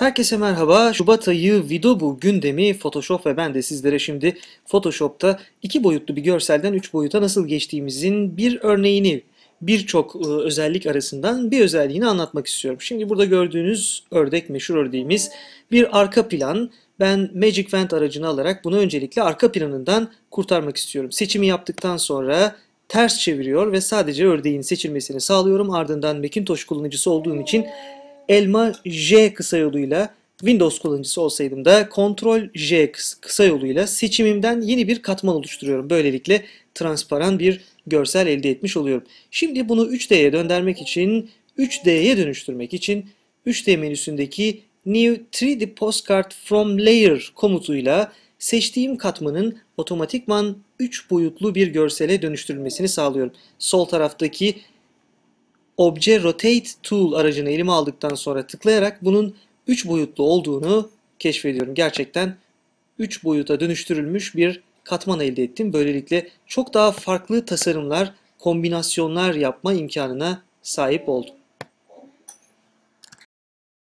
Herkese merhaba. Şubat ayı Vidobu gündemi Photoshop ve ben de sizlere şimdi Photoshop'ta iki boyutlu bir görselden üç boyuta nasıl geçtiğimizin bir örneğini birçok e, özellik arasından bir özelliğini anlatmak istiyorum. Şimdi burada gördüğünüz ördek, meşhur ördeğimiz bir arka plan. Ben Magic Wand aracını alarak bunu öncelikle arka planından kurtarmak istiyorum. Seçimi yaptıktan sonra ters çeviriyor ve sadece ördeğin seçilmesini sağlıyorum. Ardından Macintosh kullanıcısı olduğum için elma J kısa yoluyla Windows kullanıcısı olsaydım da Ctrl J kısa yoluyla seçimimden yeni bir katman oluşturuyorum. Böylelikle transparan bir görsel elde etmiş oluyorum. Şimdi bunu 3D'ye döndürmek için 3D'ye dönüştürmek için 3D menüsündeki New 3D Postcard from Layer komutuyla seçtiğim katmanın otomatikman 3 boyutlu bir görsele dönüştürülmesini sağlıyorum. Sol taraftaki Obje Rotate Tool aracını elime aldıktan sonra tıklayarak bunun 3 boyutlu olduğunu keşfediyorum. Gerçekten 3 boyuta dönüştürülmüş bir katman elde ettim. Böylelikle çok daha farklı tasarımlar, kombinasyonlar yapma imkanına sahip oldum.